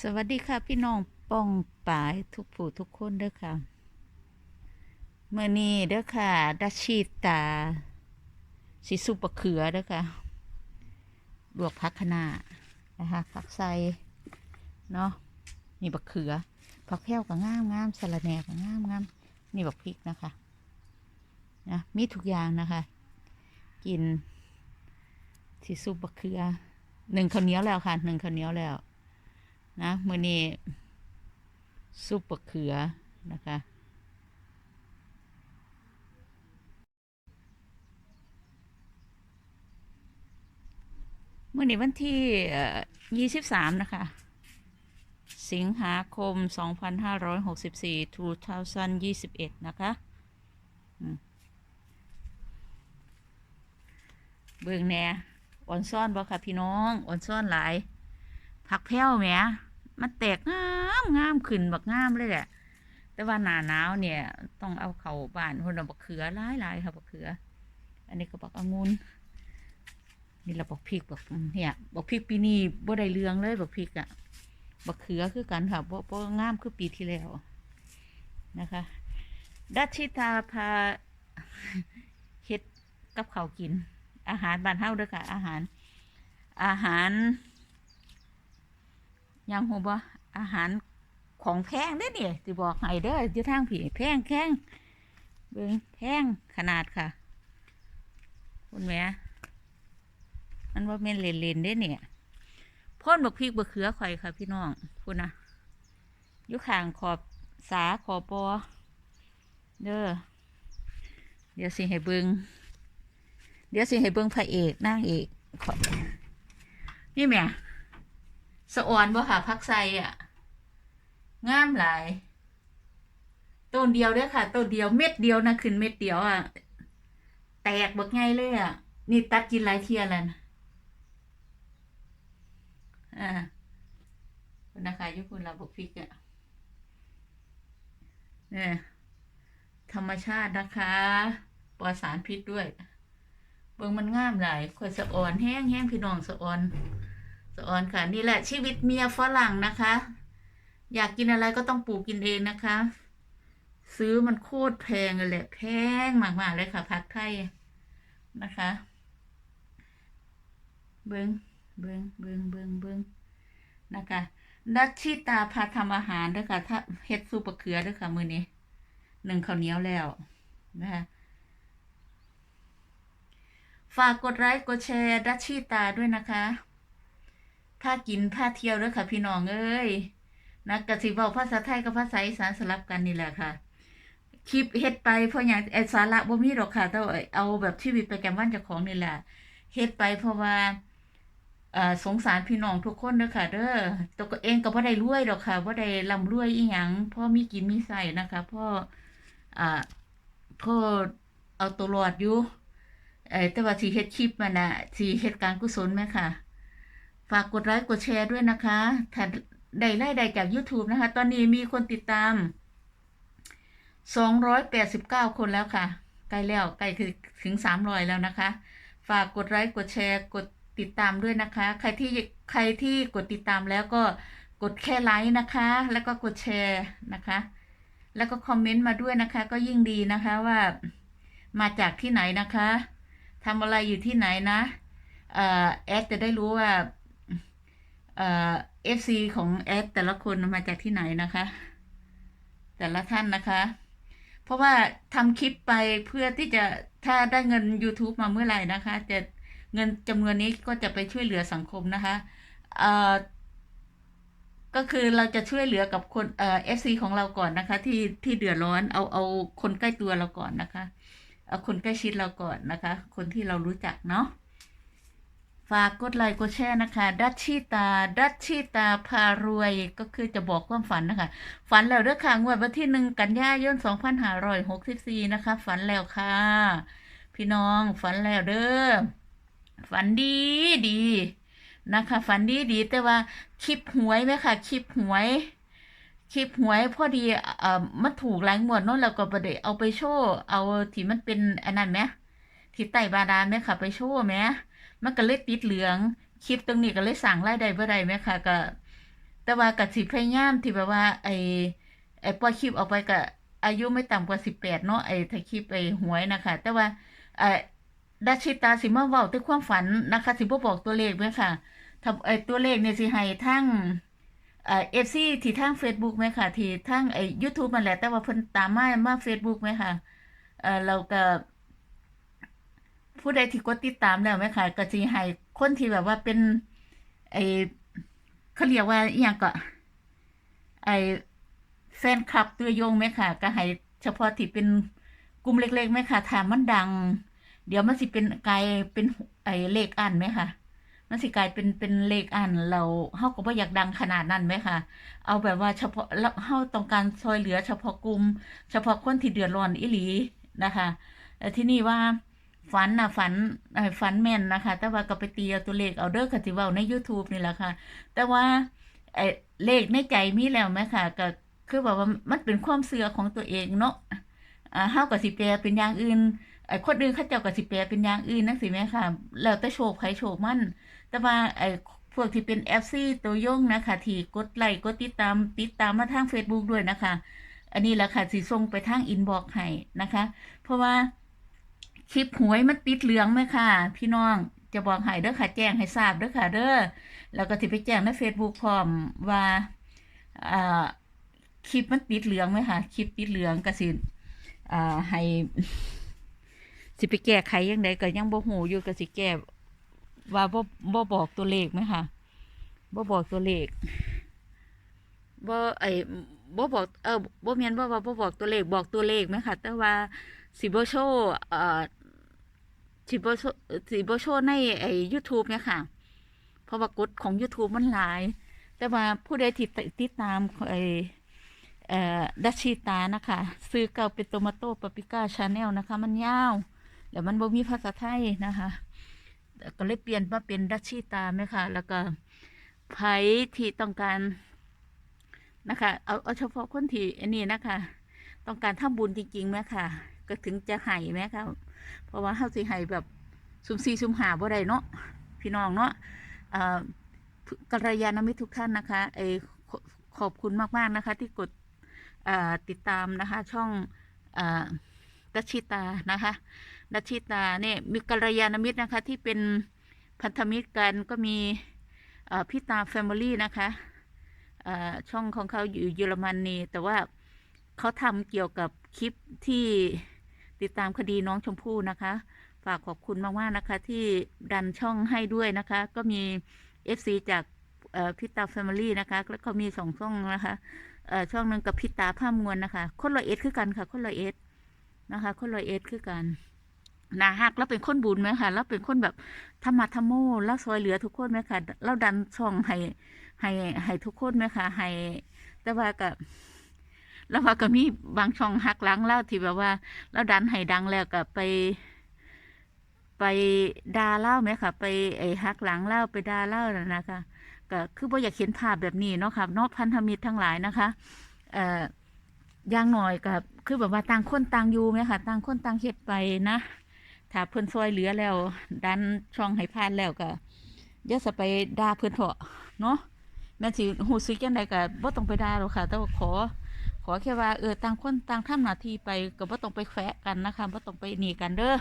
สวัสดีค่ะพี่น้องป้องป่ายทุกผู้ทุกคนเด้อค่ะเมื่อนี้เด้อค่ะดัชชีตาสิซุปะเขือเด้อค่ะลวกผักคะน้านะคะผักใส่เนาะนี่บักเขือผักแพ้วก็งามงามสะระแหนก็งามงามนี่บักพริกนะคะนะมีทุกอย่างนะคะ กินสิซุปะเขือหนึ่งข้าวเหนียวแล้วค่ะหนึ่งข้าวเหนียวแล้ว นะมือนี้ซุปบะเขือนะคะมื่อนี้วันที่ยี่สิบสามนะคะ สิงหาคมสองพันห้าร้อยหกสิบสี่ทูทาซันยี่สิบเอ็ดนะคะ เบิ่งแน่อ่อนซ่อนบ่ค่ะพี่น้องอ่อนซ่อนหลาย ผักแพ้วแหมมันแตกงามงามขึ้นบักงามเลยแหละ แต่ว่าหนาหนาวเนี่ย ต้องเอาเข่าบ้านคนเอาบักเขือหลายหลายๆค่ะบักเขือ อันนี้ก็บักองุ่นนี่เราบักพริกบักเนี่ยบักพริกปีนี้บ่ได้เรืองเลยบักพริกอะบักเขือคือกันค่ะบ่บ่งามคือปีที่แล้วนะคะดัชิตาพาเฮ็ดกับเขากิน อาหารบ้านเฮาเด้อค่ะ อาหาร อาหาร ยังหูบ่อาหารของแพงเด้เนี่ยจะบอกให้เด้ออยู่ทางผีแพงแข้งเบิ่งแพงขนาดค่ะ คุณแม่มันว่าแม่นเลนเลนๆเด้เนี่ยพ่นบักพริกบักเขือข่อยค่ะ พี่น้องพูดนะยู่ข้างขอบสาขอบปอเด้อเดี๋ยวสิให้เบิงเดี๋ยวสิให้เบิงพระเอกนางเอกขอนี่แม่ สะออนบ่ค่ะพักไซอะงามหลาย ต้นเดียวเด้อค่ะ ต้นเดียวเม็ดเดียวนะขึ้นเม็ดเดียวอะ แตกบักไงเลยอะ นี่ตัดกินหลายเทียแล้วนะอ่านะคะยุคุณเราบกพริกอะเนี่ยธรรมชาตินะคะปลอดสารพิษด้วย เบิ่งมันงามหลายคนสะออนแห้งแห้งพี่น้องสะออน สะออนค่ะนี่แหละชีวิตเมียฝรั่งนะคะ อยากกินอะไรก็ต้องปลูกกินเองนะคะ ซื้อมันโคตรแพงเลยแหละแพงมากๆเลยค่ะผักไทยนะคะ เบิงเบิงเบิงเบิงเบิงนะคะดัชชิตาพาทำอาหารด้วยค่ะ ถ้าเฮ็ดซุปมะเขือด้วยค่ะ มือนี้หนึ่งข้าวเหนียวแล้วนะคะฝากกดไลค์กดแชร์ดัชชิตาด้วยนะคะ พากินพาเที่ยวด้วยค่ะ พี่น้องเอ้ยนะกะสิเว้าภาษาไทยกับภาษาอีสานสลับกันนี่แหละค่ะ คลิปเฮ็ดไปเพราะอย่างไอสาระบ่มีหรอกค่ะแต่เอาแบบชีวิตประจำวันเจ้าของนี่แหละเฮ็ดไปเพราะว่าเอ่อสงสารพี่น้องทุกคนเด้อค่ะ เด้อตัวเองก็บ่ได้รวยดอกค่ะบ่ได้ร่ำรวยอีหยังพ่อมีกินมีใส่นะคะพ่ออ่าพ่อเอาตัวรอดอยู่เออแต่ว่าสีเฮ็ดคลิปมันน่ะสีเฮ็ดการกุศลไหมค่ะ ฝากกดไลค์กดแชร์ด้วยนะคะถ้าได้ไล่ได้จาก YouTube นะคะ ตอนนี้มีคนติดตาม 289 คนแล้วค่ะ ใกล้แล้วใกล้ถึงถึง 300 แล้วนะคะ ฝากกดไลค์กดแชร์กดติดตามด้วยนะคะ ใครที่ใครที่กดติดตามแล้วก็กดแค่ไลค์นะคะ แล้วก็กดแชร์นะคะ แล้วก็คอมเมนต์มาด้วยนะคะ ก็ยิ่งดีนะคะว่ามาจากที่ไหนนะคะทำอะไรอยู่ที่ไหนนะเอ่อแอดจะได้รู้ว่า เอฟซีของแอดแต่ละคนมาจากที่ไหนนะคะ แต่ละท่านนะคะ เพราะว่าทำคลิปไปเพื่อที่จะถ้าได้เงิน YouTube มาเมื่อไหร่นะคะ จะเงินจำนวนนี้ก็จะไปช่วยเหลือสังคมนะคะเออก็คือเราจะช่วยเหลือกับคนเอฟซีของเราก่อนนะคะ ที่ที่เดือดร้อนเอาเอาคนใกล้ตัวเราก่อนนะคะ เอาคนใกล้ชิดเราก่อนนะคะ คนที่เรารู้จักเนาะ ฝากกดไลค์กดแชร์นะคะดัชชิตาดัชชิตาพารวยก็คือจะบอกความฝันนะคะ ฝันแล้วเด้อค่ะงวดวันที่หนึ่งกันยายนสองพันห้าร้อยหกสิบสี่นะคะ ฝันแล้วค่ะ พี่น้องฝันแล้วเด้อฝันดีดีนะคะ ฝันดีดีแต่ว่าคลิปหวยไหมค่ะคลิปหวยคลิปหวยพอดีเอ่อมันถูกหลายงวดเนาะแล้วก็บ่ได้เอาไปโชว์เอาที่มันเป็นอันนั้นไหมที่ใต้บาดาลไหมค่ะ ไปโชว์ไหม มันก็เลยติดเหลือง คลิปตรงนี้ก็เลยสั่งรายได้บ่ได้ไหมค่ะ ก็ แต่ว่าก็สิพยายามที่แบบว่า ไอ้ไอ้ปล่อยคลิปออกไปก็อายุไม่ต่ำกว่า18เนาะไอ้ถ้าคลิปไอ้หวยนะคะ แต่ว่าเอ่อดัชิตาสิมาเว้าแต่ความฝันนะคะ สิบ่บอกตัวเลขแม่ค่ะถ้าไอ้ตัวเลขเนี่ยสิให้ทั้งเอ่อ FC ที่ทาง Facebook แม่ค่ะ ที่ทางไอ้ YouTube นั่นแหละ แต่ว่าเพิ่นตามมามา Facebook แม่ค่ะเอ่อเราก็ ผู้ใดที่กดติดตามแล้วแม่ค่ะก็สิให้คนที่แบบว่าเป็น ไอ้เขาเรียกว่าอหยังก็ ไอ้แฟนคลับตัวยงไหมค่ะ ก็ให้เฉพาะที่เป็นกลุ่มเล็กๆไหมค่ะถามันดัง เดี๋ยวมันสิเป็นกลายเป็นไอ้เลขอันไหมค่ะ มันสิกลายเป็นเป็นเลขอันเราเฮาก็บ่อยากดังขนาดนั้นไหมค่ะ เอาแบบว่าเฉพาะแล้วเฮาต้องการช่วยเหลือ เฉพาะกลุ่มเฉพาะคนที่เดือดร้อนอีหลีนะคะแต่ที่นี่ว่า ฝันน่ะฝันเอ่อฝันแม่นนะคะ แต่ว่าก็ไปตีเอาตัวเลขเอาเด้อก็สิเว้าใน YouTube นี่แหละค่ะ แต่ว่าไอ้เลขในใจมีแล้วไหมค่ะ ก็คือแบบว่ามันเป็นความเชื่อของตัวเองเนาะอ่าเฮาก็สิแปลเป็นอย่างอื่นไอ้คนอื่นเขาเจ้าก็สิแปลเป็นอย่างอื่นจังซี่แหมค่ะ แล้วแต่โชคไผโชคมัน แต่ว่าไอ้พวกที่เป็น FC ตัวยงนะคะที่กดไลค์กดติดตามติดตามมาทาง Facebook ด้วยนะคะ อันนี้แหละค่ะสิส่งไปทางอินบ็อกซ์ให้นะคะ เพราะว่า คลิปหวยมันติดเหลืองไหมค่ะ พี่น้องจะบอกให้เด้อค่ะ แจ้งให้ทราบเด้อค่ะ เด้อแล้วก็สิไปแจ้งใน Facebook พร้อมว่าอ่าคลิปมันติดเหลืองไหมค่ะคลิปติดเหลืองก็สิอ่าให้สิไปแก้ไขยังไงก็ยังบ่หูอยู่ก็สิแก้ว่าบ่บ่บอกตัวเลขไหมค่ะบ่บอกตัวเลขบ่ไอ้บ่บอกเออบ่แม่นว่ว่าบ่บอกตัวเลขบอกตัวเลขไหมค่ะ แต่ว่าสิบ่โชว์เอ่อ สิบ่โชว์สิบโชว์ในไอ้ YouTube เนี่ยค่ะ เพราะว่ากฎของ YouTube มันหลาย แต่ว่าผู้ใดที่ติดตามไอ่ดัชชีตานะคะ ซื้อเก่าเป็นโตมาโต้ปาปิก้าชาแนลนะคะ มันยาวแล้วมันบ่มีภาษาไทยนะคะก็เลยเปลี่ยนมาเป็นดัชชีตาไหมค่ะแล้วก็ไผที่ต้องการนะคะ เอาเอาเฉพาะคนที่อันนี้นะคะ ต้องการทำบุญจริงๆไหมค่ะก็ถึงจะให้ไหมค่ะ เพราะว่าเฮาสิให้แบบซุมซีซุมหาบ่ได้เนาะพี่น้องเนาะเอ่อกัลยาณมิตรทุกท่านนะคะไอขอบคุณมาก ๆ นะคะ ที่กดเอ่อติดตามนะคะ ช่องเอ่อดัชชิตานะคะดัชชิตาเนี่ยมีกัลยาณมิตรนะคะ ที่เป็นพันธมิตรกันก็มีเอ่อพี่ตาแฟมิลี่นะคะเอ่อช่องของเขาอยู่เยอรมนนีแต่ว่าเขาทำเกี่ยวกับคลิปที่ ติดตามคดีน้องชมพู่นะคะ ฝากขอบคุณมากๆนะคะ ที่ดันช่องให้ด้วยนะคะ ก็มี FC จากพิตาแฟมิลี่นะคะ แล้วก็มีสองช่องนะคะช่องหนึ่งกับพิตาผ้ามวลนะคะ คนลอยเอ็ดคือกันค่ะ คนลอยเอ็ดนะคะ คนลอยเอ็ดคือกันนาฮักแล้วเป็นคนบุญไหมคะแล้วเป็นคนแบบธรรมะธรรมโมแล้วซอยเหลือทุกคนไหมคะแล้วดันช่องให้ให้ให้ทุกคนไหมคะให้แต่ว่าก็ แล้วว่าก็มีบางช่องหักหลังเล่าที่แบบว่าแล้วดันให้ดังแล้วก็ไป ไปด่าเล่าไหมคะไปไอ้หักหลังเล่าไปด่าเล่าน่ะนะคะก็คือบ่อยากเห็นภาพแบบนี้เนาะค่ะนอกพันธมิตรทั้งหลายนะคะ เอ่ออย่างหน่อยกับคือแบบว่าต่างคนต่างอยู่ไหมคะต่างคนต่างเฮ็ดไปนะถ้าเพิ่อนซอยเหลือแล้ว ดันช่องให้ผ่านแล้วก็อย่าสไปด่าเพิ่อนเถอะเนาะแม่สิหูซึกจังไดก็บ่ต้องไปด่าหรอกค่ะ แต่ว่าขอ ขอแค่ว่าเออต่างคนต่างทำหน้าที่ไปก็บ่ต้องไปแฝะกันนะคะบ่ต้องไปหนีกันเด้อ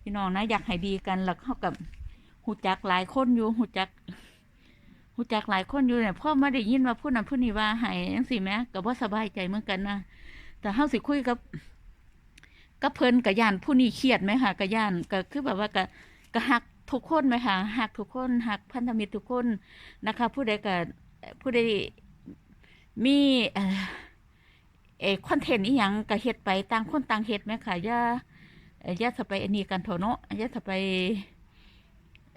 พี่น้องนะอยากให้ดีกันแล้วเข้ากับหูจักหลายคนอยู่หูจักหูจักหลายคนอยู่เนี่ยพ่อมาได้ยินว่าผู้นั้นผู้นี้ว่าให้จังซี่แหมก็บ่สบายใจเหมือนกันนะแต่เฮาสิคุยกับกับเพิ่นก็ย่านผู้นี้เครียดไหมค่ะก็ย่านก็คือแบบว่าก็ก็ฮักทุกคนไหมค่ะฮักทุกคนฮักพันธมิตรทุกคนนะคะ ผู้ใดก็ผู้ใดมีเอ่อ เอคอนเทนต์อีหยังก็เฮ็ดไปต่างคนต่างเฮ็ดไหมค่ะอย่าอ่ออย่าไปอันนี้กันเถอะเนาะอย่าสไป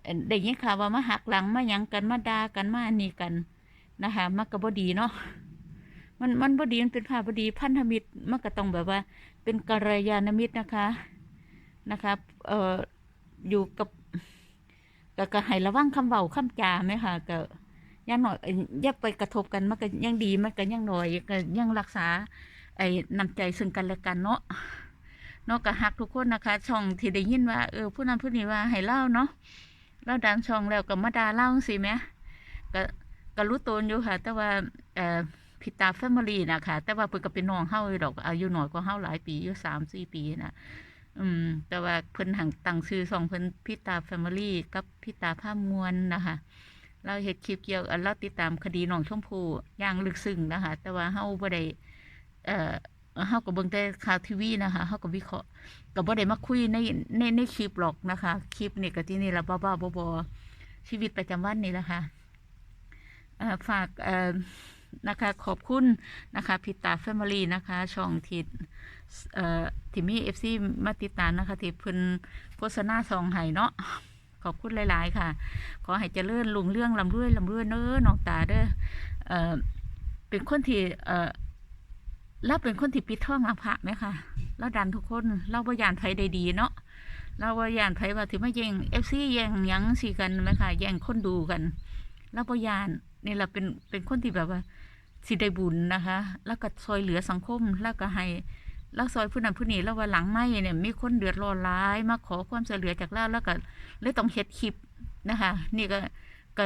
เอ่อได้ยินข่าวว่ามาหักหลังมาหยังกันมาด่ากันมาอันนี้กันนะคะมันก็บ่ดีเนาะมันมันบ่ดีมันเป็นภาพบ่ดีพันธมิตรมันก็ต้องแบบว่า เป็นกัลยาณมิตรนะคะนะคะเอ่ออยู่กับก็ก็ให้ระวังคำเบาคำจาไหมค่ะก็ ยังหน่อยย่าไปกระทบกันมันก็ยังดีมันก็ยังหน่อยก็ยังรักษา ไอ้น้ำใจซึ่งกันและกันเนาะเนาะก็ฮักทุกคนนะคะช่องที่ได้ยินว่าเออผู้นั้นผู้นี้ว่าให้เล่าเนาะเล่าดังช่องแล้วก็มาด่าเล่าสิแหมก็ก็รู้ตนอยู่ค่ะ แต่ว่าเอ่อพิตาแฟมิลี่นะคะแต่ว่าเพิ่นก็เป็นน้องเฮาอยู่ดอกอายุน้อยกว่าเฮาหลายปีอยู่3-4ปีนะอืม แต่ว่าเพิ่นหังตั้งชื่อสองเพิ่นพิตาแฟมิลี่กับพิตาภาพมวลนะคะ เราเฮ็ดคลิปเกี่ยวเอ่อเราติดตามคดีน้องชมพู่อย่างลึกซึ้งนะคะแต่ว่าเฮาบ่ได้เอ่อเฮาก็เบิ่งแต่ข่าวทีวีนะคะเฮาก็วิเคราะห์ก็บ่ได้มาคุยในในในคลิปหรอกนะคะ คลิปนี่ก็ที่นี่ละบ้าๆบอๆชีวิตประจำวันนี่แหละค่ะเอ่อฝากเอ่อนะคะขอบคุณนะคะพิตาแฟมิลี่นะคะ ช่องที่เอ่อที่มี FC มาติดตามนะคะที่เพิ่นโฆษณาซองให้เนาะ ขอบคุณหลาย ๆ ค่ะ ขอให้เจริญรุ่งเรื่องลำรวยลำรวยเน้อน้องตาเด้อเออเป็นคนที่เออเราเป็นคนที่ปิดท่องอภะไหมคะเราดันทุกคนเราบ่ยานไผได้ดีเนาะเราบ่ยานไผว่าที่มาแย่งเอฟซีแย่งยังสิกันไหมคะแย่งคนดูกันเราบ่ยานนี่เราเป็นเป็นคนที่แบบว่าสิได้บุญนะคะ แล้วก็ซอยเหลือสังคมแล้วก็ให้ แล้วซอยผู้นั้นผู้นี้แล้วว่าหลังไม่เนี่ยมีคนเดือดร้อนร้าย มาขอความช่วยเหลือจากเราแล้วก็เลยต้องเฮ็ดคลิปนะคะ นี่ก็ก็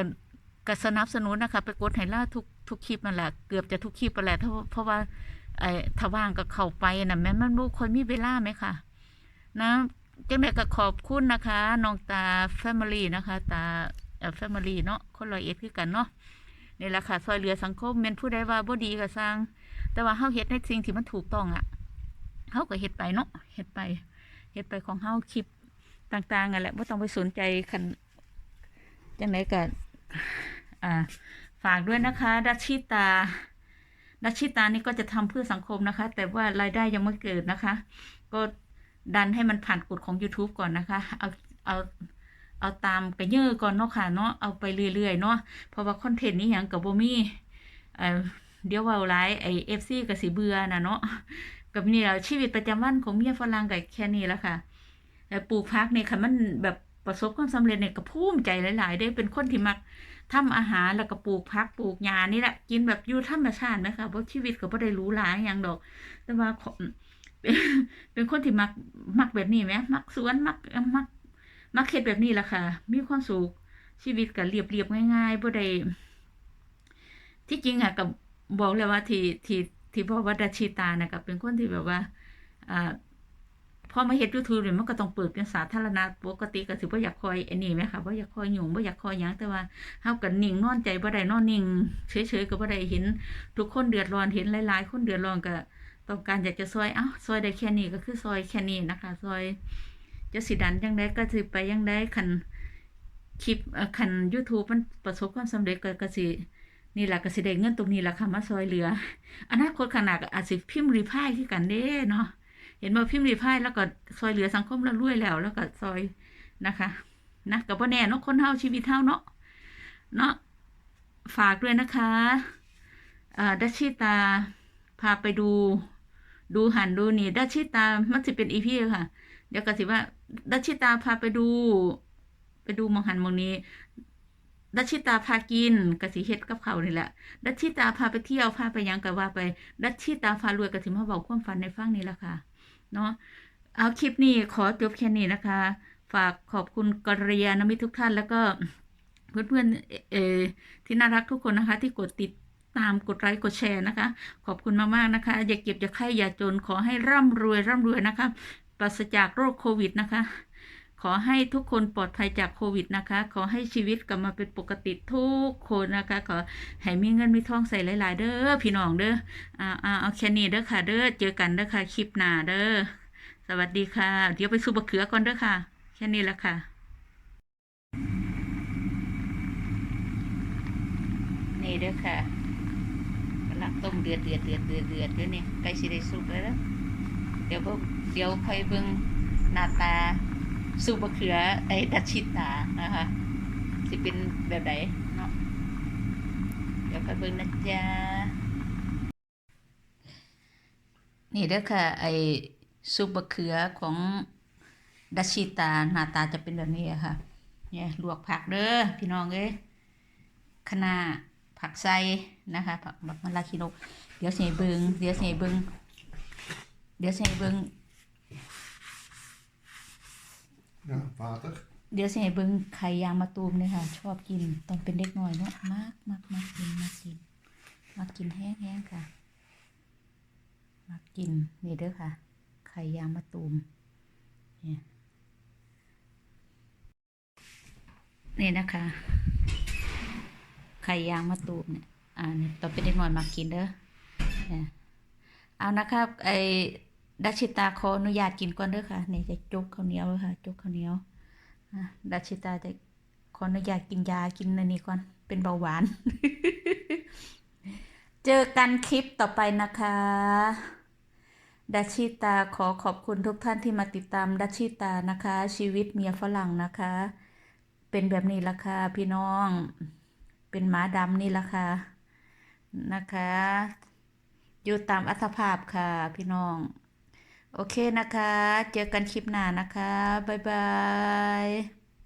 ก็สนับสนุนนะคะ ไปกดให้ล่าทุกทุกคลิปนั่นแหละเกือบจะทุกคลิปนั่นแหละเพราะเพราะว่าไอ้ถ้าว่างก็เข้าไปนะแม่นมันบ่ค่อยมีเวลาไหมค่ะนะจังไดก็ขอบคุณนะคะน้องตาแฟมิลี่นะคะ ตาแฟมิลี่เนาะคนรอยเอ็ดคือกันเนาะนี่แหละค่ะซอยเหลือสังคมแม่นผู้ใดว่าบ่ดีก็สร้าง แต่ว่าเฮาเฮ็ดในสิ่งที่มันถูกต้องอะ เฮาก็เฮ็ดไปเนาะเฮ็ดไปเฮ็ดไปของเฮาคลิปต่างๆนั่นแหละบ่ต้องไปสนใจคันจังไหนก็อ่าฝากด้วยนะคะดัชชิตาดัชชิตานี่ก็จะทำเพื่อสังคมนะคะ แต่ว่ารายได้ยังไม่เกิดนะคะ ก็ดันให้มันผ่านกฎของ YouTube ก่อนนะคะ เอาเอาเอาตามกระเยอะก่อนเนาะค่ะเนาะเอาไปเรื่อยๆเนาะเพราะว่าคอนเทนต์นี้อย่างกับโบมี่เดี๋ยวเว่าหลายไอเอฟซีก็สิเบือน่ะเนาะ กับนี่แหละชีวิตประจำวันของเมียฝรั่งก็แค่นี้แหละค่ะแต่ปลูกพักเนี่ยค่ะมันแบบประสบความสำเร็จเนี่ยก็ภูมิใจหลาย ๆ ได้เป็นคนที่มักทำอาหารแล้วก็ปลูกพักปลูกหญ้านี่แหละกินแบบอยู่ธรรมชาตินะคะเพราะชีวิตก็บ่ได้รู้หราอย่างดอก แต่ว่าเป็นคนที่มักมักแบบนี้ไหมมักสวนมักมักมักเฮ็ดแบบนี้แหละค่ะ มีความสุขชีวิตก็เรียบๆง่ายๆบ่ได้ที่จริงอะกับบอกเลยว่าที่ที่ ที่บอกว่าดัชิตานะกับเป็นคนที่แบบว่าอ่าพอมาเฮ็ด YouTube เนี่ยมันก็ต้องเปิดเป็นสาธารณะปกติก็สิบ่าอยากคอยอันนี้แหมค่ะบ่าอยากคอยยุ่งบ่าอยากคอยยังแต่ว่าเฮาก็นิ่งนอนใจบ่ได้นอนนิ่งเฉยๆก็บ่ได้เห็น ทุกคนเดือดร้อนเห็นหลายๆ คนเดือดร้อนก็ต้องการอยากจะซอยเอ้าซอยได้แค่นี้ก็คือซอยแค่นี้นะคะซอยจะสิดันจังได้ก็สิไปยังได้คันคลิปคัน YouTube มันประสบความสำเร็จก็ก็สิ นี่แหละก็สิได้เงินตรงนี้ละค่ะมาซอยเหลือ อนาคตข้างหน้าก็อาจสิพิมพ์รีพายคือกันเด้เนาะเห็นว่าพิมพ์รีพายแล้วก็ซอยเหลือสังคมแล้วรวยแล้ว แล้วก็ซอยนะคะนะกับพ่อแน่เนาะคนเฮาชีวิตเฮาเนาะเนาะฝากด้วยนะคะอ่าดัชชิตาพาไปดู ดูหันดูนี่ดัชชิตามันสิเป็นอีพีค่ะ เดี๋ยวก็สิว่าดัชชิตาพาไปดู ไปดูมองหันมองนี้ ดัชชิตาพากินกะสิเฮ็ดกับเขานี่แหละ ดัชชิตาพาไปเที่ยวพาไปยังก็ว่าไป ดัชชิตาพารวยกะสิมาเว้าความฝันในฟังนี่แหละค่ะ เนาะเอาคลิปนี้ขอจบแค่นี้นะคะ ฝากขอบคุณกริยานมิตรทุกท่านแล้วก็เพื่อนๆเออที่น่ารักทุกคนนะคะ ที่กดติดตามกดไลค์กดแชร์นะคะ ขอบคุณมากๆนะคะ อย่าเก็บอย่าไข้อย่าจนขอให้ร่ำรวยร่ำรวยนะคะปราศจากโรคโควิดนะคะ ขอให้ทุกคนปลอดภัยจากโควิดนะคะ ขอให้ชีวิตกลับมาเป็นปกติทุกคนนะคะ ขอให้มีเงินมีทองใส่หลาย ๆ เด้อพี่น้องเด้ออ่าอ่าเอาแค่นี้เด้อค่ะ เด้อเจอกันเด้อค่ะคลิปหน้าเด้อสวัสดีค่ะ เดี๋ยวไปสูบะเขือก่อนเด้อค่ะ แค่นี้ละค่ะนี่เด้อค่ะกำลังต้มเดือดเดือดเดือดเดือดเดือดเด้อนี่ใกล้สิได้สุกแล้วเด้อเดี๋ยวเบิ่งเดี๋ยวค่อยเบิ่งหน้าตา สูบะเขือไอ้ดัชชิตานะคะสิเป็นแบบไหนเนาะเดี๋ยวค่อยเบิ่งนะจ๊ะนี่เด้อค่ะ ไอซุปบะเขือของดัชชิตาหน้าตาจะเป็นแบบนี้ค่ะ เนี่ยลวกผักเด้อพี่น้องเอ้ยคะน้าผักไส้นะคะผักแบบมะลาคินกเดี๋ยวเสียเบิงเดี๋ยวเสียเบิงเดี๋ยวเสียเบิง Ja, water. เดี๋ยวสิให้เบิ่งไข่ยางมะตูมเนี่ยค่ะ ชอบกินตอนเป็นเด็กน้อยเนาะมากมากมากกินมากกินมากกินแห้งๆค่ะมากกินนี่เด้อค่ะ ไข่ยางมะตูมเนี่ยนี่นะคะ ไข่ยางมะตูมเนี่ยอ่านี่ตอนเป็นเด็กน้อยมากกินเด้อเนี่ยเอานะครับไอ ดัชิตาขออนุญาตกินก่อนเด้อค่ะนี่จะจุกข้าวเหนียวเลยค่ะ จุกข้าวเหนียวอะดัชิตาจะขออนุญาตกินยากินอันนี้ก่อนเป็นเบาหวาน เจอกันคลิปต่อไปนะคะดัชชิตาขอขอบคุณทุกท่านที่มาติดตามดัชชิตานะคะ ชีวิตเมียฝรั่งนะคะ เป็นแบบนี้ละค่ะพี่น้อง เป็นหมาดำนี่ละค่ะนะคะ อยู่ตามอัตภาพค่ะพี่น้อง โอเคนะคะ เจอกันคลิปหน้านะคะ บ๊ายบาย